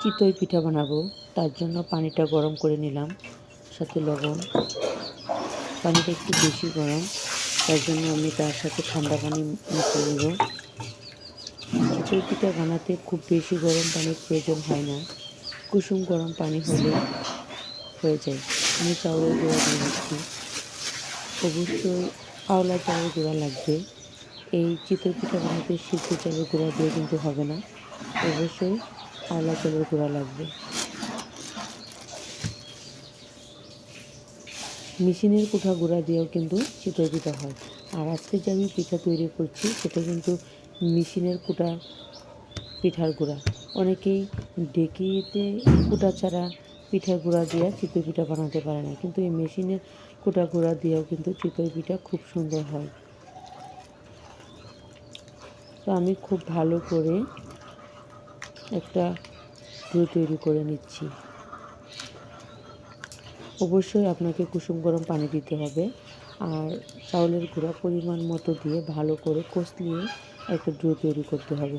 চিতই পিঠা বানাবো। তার জন্য পানিটা গরম করে নিলাম, সাথে লবণ। পানিটা একটু বেশি গরম, তার জন্য আমি তার সাথে ঠান্ডা পানি মিশিয়ে নেব। চিতই পিঠা বানাতে খুব বেশি গরম পানির প্রয়োজন হয় না। কুসুম গরম পানি হলে হয়ে যায়। আমি চাউলের গুঁড়া দিয়ে দিচ্ছি। অবশ্যই আওলা চাউলের গুঁড়া লাগবে। এই চিতই পিঠা বানাতে সিদ্ধ চালের গুঁড়া দিয়ে কিন্তু হবে না। অবশ্যই আওলা চালের গুঁড়া লাগবে। মেশিনের কুঠা গুঁড়া দিয়েও কিন্তু চিতই পিঠা হয়। আর আজকে যে আমি পিঠা তৈরি করছি, সেটা কিন্তু মেশিনের কুটা পিঠার গুঁড়া অনেকেই ডেকিতে কুটা ছাড়া পিঠার গুঁড়া দিয়ে চিতই পিঠা বানাতে পারে না, কিন্তু এই মেশিনের কুটা গুঁড়া দিয়েও কিন্তু চিতই পিঠা খুব সুন্দর হয়। তো আমি খুব ভালো করে একটা ডো তৈরি করে নিচ্ছি। অবশ্যই আপনাকে কুসুম গরম পানি দিতে হবে। আর চাউলের গুঁড়া পরিমাণ মতো দিয়ে ভালো করে কষলিয়ে একটা ডো তৈরি করতে হবে।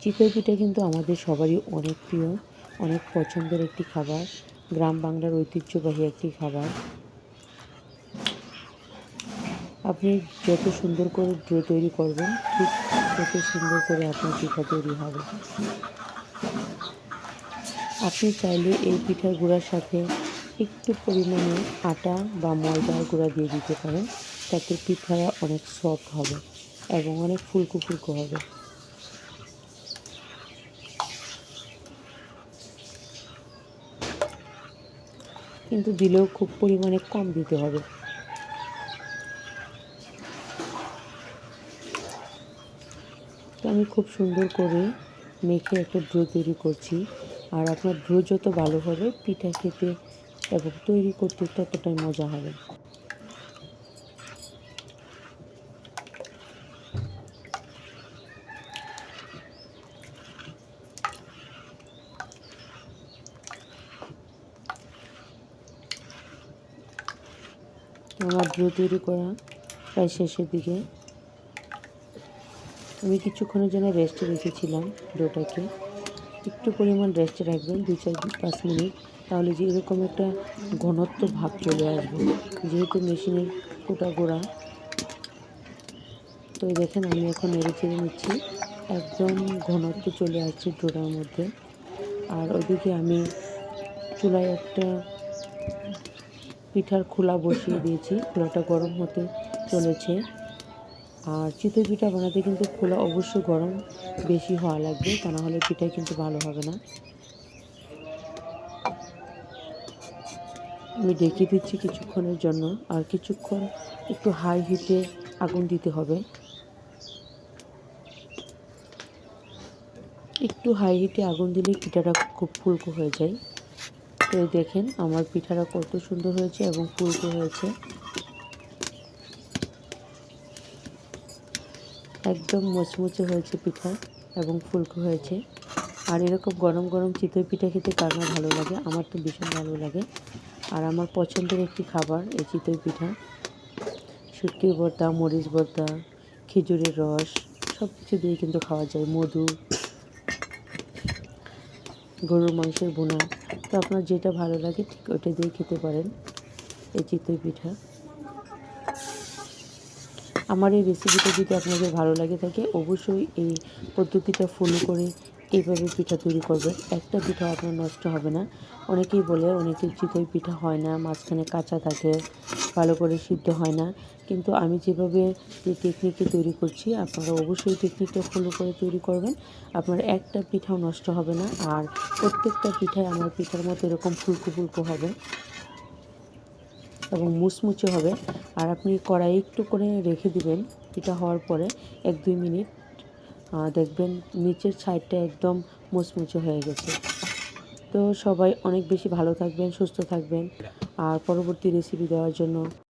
চিতই পিঠা কিন্তু আমাদের সবারই অনেক প্রিয়, অনেক পছন্দের একটি খাবার। গ্রাম বাংলার ঐতিহ্যবাহী একটি খাবার। আপনি যত সুন্দর করে ডো তৈরি করবেন, ঠিক তত সুন্দর করে আপনার পিঠা তৈরি হবে। আপনি চাইলে এই পিঠার গুঁড়ার সাথে একটু পরিমাণে আটা বা ময়দার গুঁড়া দিয়ে দিতে পারেন, তাতে পিঠাটা অনেক সফট হবে এবং অনেক ফুলকো ফুলকো হবে। কিন্তু দিলেও খুব পরিমাণে কম দিতে হবে। তো আমি খুব সুন্দর করে মেখে একটা ড্রো তৈরি করছি। আর আপনার ড্রো যত ভালো হবে, পিঠা খেতে এবং তৈরি করতে ততটাই মজা হবে। আমার ড্রো তৈরি করা প্রায় শেষের দিকে। আমি কিছুক্ষণের জন্য রেস্টে রেখেছিলাম ডোটাকে। একটু পরিমাণ রেস্টে রাখবেন দু চার পাঁচ মিনিট, তাহলে যে এরকম একটা ঘনত্ব ভাব চলে আসবে। যেহেতু মেশিনের কোটা গোড়া। তো দেখেন আমি এখন নেড়ে চেড়ে নিচ্ছি। একদম ঘনত্ব চলে আসছে ডোটার মধ্যে। আর ওদিকে আমি চুলায় একটা পিঠার খোলা বসিয়ে দিয়েছি। খোলাটা গরম হতে চলেছে। আর চিতই পিঠা বানাতে কিন্তু খোলা অবশ্যই গরম বেশি হওয়া লাগবে, তা না হলে পিঠা কিন্তু ভালো হবে না। আমি ডেকে দিচ্ছি কিছুক্ষণের জন্য, আর কিছুক্ষণ একটু হাই হিটে আগুন দিতে হবে। একটু হাই হিটে আগুন দিলে পিঠাটা খুব ফুলকো হয়ে যায়। তো দেখেন, আমার পিঠাটা কত সুন্দর হয়েছে এবং ফুলকো হয়েছে। একদম মচমচে হয়েছে পিঠা এবং ফুলকো হয়েছে। আর এরকম গরম গরম চিতই পিঠা খেতে কার না ভালো লাগে? আমার তো ভীষণ ভালো লাগে। আর আমার পছন্দের একটি খাবার এই চিতই পিঠা। শুটকির ভর্তা, মরিচ ভর্তা, খেজুরের রস সব কিছু দিয়ে কিন্তু খাওয়া যায়। মধু, গরুর মাংসের বোনা তো আপনার যেটা ভালো লাগে ঠিক ওটা দিয়ে খেতে পারেন এই চিতই পিঠা। আমার এই রেসিপিটা যদি আপনাদের ভালো লাগে থাকে, অবশ্যই এই পদ্ধতিটা ফলো করে এইভাবে পিঠা তৈরি করবেন। একটা পিঠা আপনার নষ্ট হবে না। অনেকেই বলে অনেকের চিতই পিঠা হয় না, মাঝখানে কাঁচা থাকে, ভালো করে সিদ্ধ হয় না। কিন্তু আমি যেভাবে যে টেকনিকে তৈরি করছি, আপনারা অবশ্যই টেকনিকটা ফলো করে তৈরি করবেন। আপনার একটা পিঠাও নষ্ট হবে না, আর প্রত্যেকটা পিঠায় আমার পিঠার মতো এরকম ফুলকো ফুলকো হবে। এবং মুচমুচে হবে। আর আপনি কড়াই একটু করে রেখে দিবেন। এটা হওয়ার পরে এক দুই মিনিট দেখবেন নিচের সাইডটা একদম মুচমুচে হয়ে গেছে। তো সবাই অনেক বেশি ভালো থাকবেন, সুস্থ থাকবেন। আর পরবর্তী রেসিপি দেওয়ার জন্য